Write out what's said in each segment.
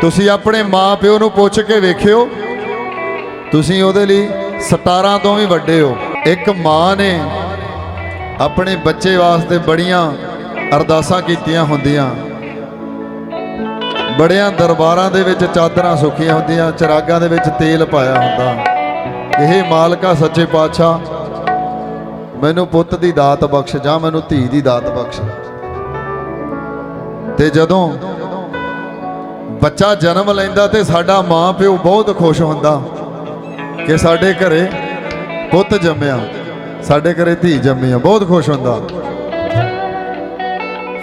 ਤੁਸੀਂ ਆਪਣੇ ਮਾਪਿਓ ਨੂੰ ਪੁੱਛ ਕੇ ਵੇਖਿਓ। ਤੁਸੀਂ ਉਹਦੇ ਲਈ 17 ਤੋਂ ਵੀ ਵੱਡੇ ਹੋ। ਇੱਕ ਮਾਂ ਨੇ ਆਪਣੇ ਬੱਚੇ ਵਾਸਤੇ ਬੜੀਆਂ ਅਰਦਾਸਾਂ ਕੀਤੀਆਂ ਹੁੰਦੀਆਂ। ਬੜਿਆਂ ਦਰਬਾਰਾਂ ਦੇ ਵਿੱਚ ਚਾਦਰਾਂ ਸੁੱਕੀਆਂ ਹੁੰਦੀਆਂ, ਚਰਾਗਾਂ ਦੇ ਵਿੱਚ ਤੇਲ ਪਾਇਆ ਹੁੰਦਾ। ਇਹ ਮਾਲਕਾ ਸੱਚੇ ਪਾਤਸ਼ਾਹ, ਮੈਨੂੰ ਪੁੱਤ ਦੀ ਦਾਤ ਬਖਸ਼ ਜਾਂ ਮੈਨੂੰ ਧੀ ਦੀ ਦਾਤ ਬਖਸ਼। ਤੇ ਜਦੋਂ ਬੱਚਾ ਜਨਮ ਲੈਂਦਾ ਤੇ ਸਾਡਾ ਮਾਂ ਪਿਓ ਬਹੁਤ ਖੁਸ਼ ਹੁੰਦਾ ਕਿ ਸਾਡੇ ਘਰੇ ਪੁੱਤ ਜੰਮਿਆ, ਸਾਡੇ ਘਰੇ ਧੀ ਜੰਮੀ ਆ, ਬਹੁਤ ਖੁਸ਼ ਹੁੰਦਾ।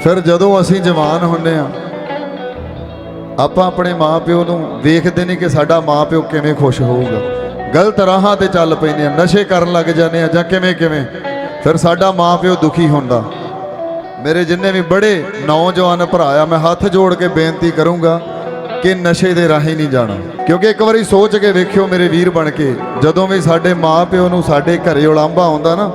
ਫਿਰ ਜਦੋਂ ਅਸੀਂ ਜਵਾਨ ਹੁੰਨੇ ਆ, ਆਪਾਂ ਆਪਣੇ ਮਾਂ ਪਿਓ ਨੂੰ ਵੇਖਦੇ ਨਹੀਂ ਕਿ ਸਾਡਾ ਮਾਂ ਪਿਓ ਕਿਵੇਂ ਖੁਸ਼ ਹੋਊਗਾ। ਗਲਤ ਰਾਹਾਂ ਤੇ ਚੱਲ ਪੈਂਦੇ ਆ, ਨਸ਼ੇ ਕਰਨ ਲੱਗ ਜਾਂਦੇ ਆ ਜਾਂ ਕਿਵੇਂ ਕਿਵੇਂ। ਫਿਰ ਸਾਡਾ ਮਾਂ ਪਿਓ ਦੁਖੀ ਹੁੰਦਾ। ਮੇਰੇ ਜਿੰਨੇ ਵੀ ਬੜੇ ਨੌਜਵਾਨ ਭਰਾ ਆ, ਮੈਂ ਹੱਥ ਜੋੜ ਕੇ ਬੇਨਤੀ ਕਰੂੰਗਾ ਕਿ ਨਸ਼ੇ ਦੇ ਰਾਹੀਂ ਨਹੀਂ ਜਾਣਾ। ਕਿਉਂਕਿ ਇੱਕ ਵਾਰੀ ਸੋਚ ਕੇ ਵੇਖਿਓ ਮੇਰੇ ਵੀਰ ਬਣ ਕੇ, ਜਦੋਂ ਵੀ ਸਾਡੇ ਮਾਂ ਪਿਓ ਨੂੰ ਸਾਡੇ ਘਰੇ ਉਲਾਂਭਾ ਆਉਂਦਾ ਨਾ,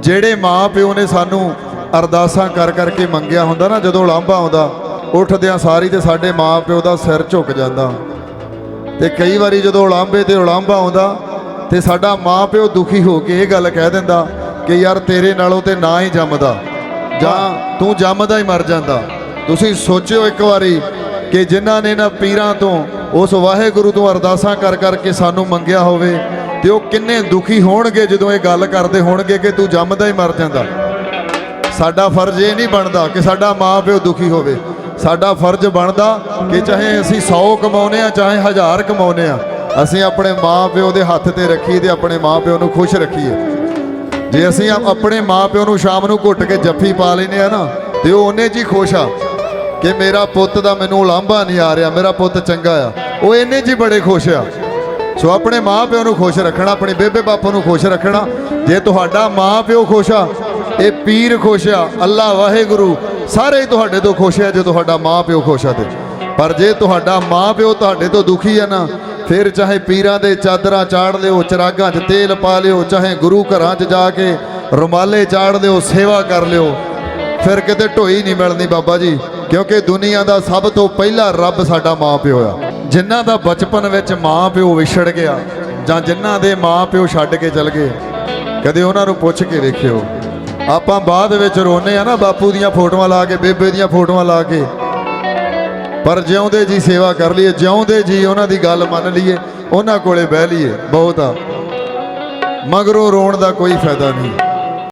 ਜਿਹੜੇ ਮਾਂ ਪਿਓ ਨੇ ਸਾਨੂੰ ਅਰਦਾਸਾਂ ਕਰ ਕਰਕੇ ਮੰਗਿਆ ਹੁੰਦਾ ਨਾ, ਜਦੋਂ ਉਲਾਂਭਾ ਆਉਂਦਾ, ਉੱਠਦਿਆਂ ਸਾਰੀ ਤੇ ਸਾਡੇ ਮਾਂ ਪਿਓ ਦਾ ਸਿਰ ਝੁਕ ਜਾਂਦਾ। ਤੇ ਕਈ ਵਾਰੀ ਜਦੋਂ ਉਲਾਂਭੇ ਤੇ ਉਲਾਂਭਾ ਆਉਂਦਾ, ਤੇ ਸਾਡਾ ਮਾਂ ਪਿਓ ਦੁਖੀ ਹੋ ਕੇ ਇਹ ਗੱਲ ਕਹਿ ਦਿੰਦਾ ਕਿ ਯਾਰ ਤੇਰੇ ਨਾਲੋਂ ਤੇ ਨਾ ਹੀ ਜੰਮਦਾ। ਜਾਂ ਤੂੰ ਜੰਮਦਾ ਹੀ ਮਰ ਜਾਂਦਾ। ਤੁਸੀਂ ਸੋਚਿਓ ਇੱਕ ਵਾਰੀ ਕਿ ਜਿਨ੍ਹਾਂ ਨੇ ਨਾ ਪੀਰਾਂ ਤੋਂ ਉਸ ਵਾਹਿਗੁਰੂ ਤੋਂ ਅਰਦਾਸਾਂ ਕਰ ਕਰਕੇ ਸਾਨੂੰ ਮੰਗਿਆ ਹੋਵੇ ਤੇ ਉਹ ਕਿੰਨੇ ਦੁਖੀ ਹੋਣਗੇ ਜਦੋਂ ਇਹ ਗੱਲ ਕਰਦੇ ਹੋਣਗੇ ਕਿ ਤੂੰ ਜੰਮਦਾ ਹੀ ਮਰ ਜਾਂਦਾ। ਸਾਡਾ ਫਰਜ਼ ਇਹ ਨਹੀਂ ਬਣਦਾ ਕਿ ਸਾਡਾ ਮਾਂ ਪਿਓ ਦੁਖੀ ਹੋਵੇ। ਸਾਡਾ ਫਰਜ਼ ਬਣਦਾ ਕਿ ਚਾਹੇ ਅਸੀਂ 100 ਕਮਾਉਨੇ ਆ ਚਾਹੇ 1000 ਕਮਾਉਨੇ ਆ ਅਸੀਂ ਆਪਣੇ ਮਾਂ ਪਿਓ ਦੇ ਹੱਥ ਤੇ ਰੱਖੀਏ ਤੇ ਆਪਣੇ ਮਾਂ ਪਿਓ ਨੂੰ ਖੁਸ਼ ਰੱਖੀਏ। ਜੇ ਅਸੀਂ ਆਪਣੇ ਮਾਂ ਪਿਓ ਨੂੰ ਸ਼ਾਮ ਨੂੰ ਘੁੱਟ ਕੇ ਜੱਫੀ ਪਾ ਲੈਨੇ ਆ ਨਾ, ਤੇ ਉਹ ਉਹਨੇ ਜੀ ਖੁਸ਼ ਆ। ਕਿ ਮੇਰਾ ਪੁੱਤ ਦਾ ਮੈਨੂੰ ਉਲਾਂਭਾ ਨਹੀਂ ਆ ਰਿਹਾ, ਮੇਰਾ ਪੁੱਤ ਚੰਗਾ ਆ। ਉਹ ਇੰਨੇ ਜੀ ਬੜੇ ਖੁਸ਼ ਆ। ਸੋ ਆਪਣੇ ਮਾਂ ਪਿਓ ਨੂੰ ਖੁਸ਼ ਰੱਖਣਾ, ਆਪਣੇ ਬੇਬੇ ਬਾਪੂ ਨੂੰ ਖੁਸ਼ ਰੱਖਣਾ। ਜੇ ਤੁਹਾਡਾ ਮਾਂ ਪਿਓ ਖੁਸ਼ ਆ, ਇਹ ਪੀਰ ਖੁਸ਼ ਆ ਅੱਲਾ ਵਾਹਿਗੁਰੂ ਸਾਰੇ ਹੀ ਤੁਹਾਡੇ ਤੋਂ ਖੁਸ਼ ਆ ਜੇ ਤੁਹਾਡਾ ਮਾਂ ਪਿਓ ਖੁਸ਼ ਆ ਤੇ। ਪਰ ਜੇ ਤੁਹਾਡਾ ਮਾਂ ਪਿਓ ਤੁਹਾਡੇ ਤੋਂ ਦੁਖੀ ਆ ਨਾ, ਫਿਰ ਚਾਹੇ ਪੀਰਾਂ ਦੇ ਚਾਦਰਾਂ ਚਾੜ ਲਿਓ, ਚਰਾਗਾਂ 'ਚ ਤੇਲ ਪਾ ਲਿਓ, ਚਾਹੇ ਗੁਰੂ ਘਰਾਂ 'ਚ ਜਾ ਕੇ ਰੁਮਾਲੇ ਚਾੜ ਲਿਓ, ਸੇਵਾ ਕਰ ਲਿਓ, ਫਿਰ ਕਿਤੇ ਢੋਈ ਨਹੀਂ ਮਿਲਣੀ ਬਾਬਾ ਜੀ। ਕਿਉਂਕਿ ਦੁਨੀਆ ਦਾ ਸਭ ਤੋਂ ਪਹਿਲਾ ਰੱਬ ਸਾਡਾ ਮਾਂ ਪਿਓ ਆ। ਜਿਨ੍ਹਾਂ ਦਾ ਬਚਪਨ ਵਿੱਚ ਮਾਂ ਪਿਓ ਵਿਛੜ ਗਿਆ ਜਾਂ ਜਿਨ੍ਹਾਂ ਦੇ ਮਾਂ ਪਿਓ ਛੱਡ ਕੇ ਚਲ ਗਏ, ਕਦੇ ਉਹਨਾਂ ਨੂੰ ਪੁੱਛ ਕੇ ਵੇਖਿਓ। ਆਪਾਂ ਬਾਅਦ ਵਿੱਚ ਰੋਨੇ ਆ ਨਾ, ਬਾਪੂ ਦੀਆਂ ਫੋਟੋਆਂ ਲਾ ਕੇ, ਬੇਬੇ ਦੀਆਂ ਫੋਟੋਆਂ ਲਾ ਕੇ। ਪਰ ਜਿਉਂਦੇ ਜੀ ਸੇਵਾ ਕਰ ਲਈਏ, ਜਿਉਂਦੇ ਜੀ ਉਹਨਾਂ ਦੀ ਗੱਲ ਮੰਨ ਲਈਏ, ਉਹਨਾਂ ਕੋਲੇ ਬਹਿ ਲਈਏ, ਬਹੁਤ ਆ। ਮਗਰੋਂ ਰੋਣ ਦਾ ਕੋਈ ਫਾਇਦਾ ਨਹੀਂ।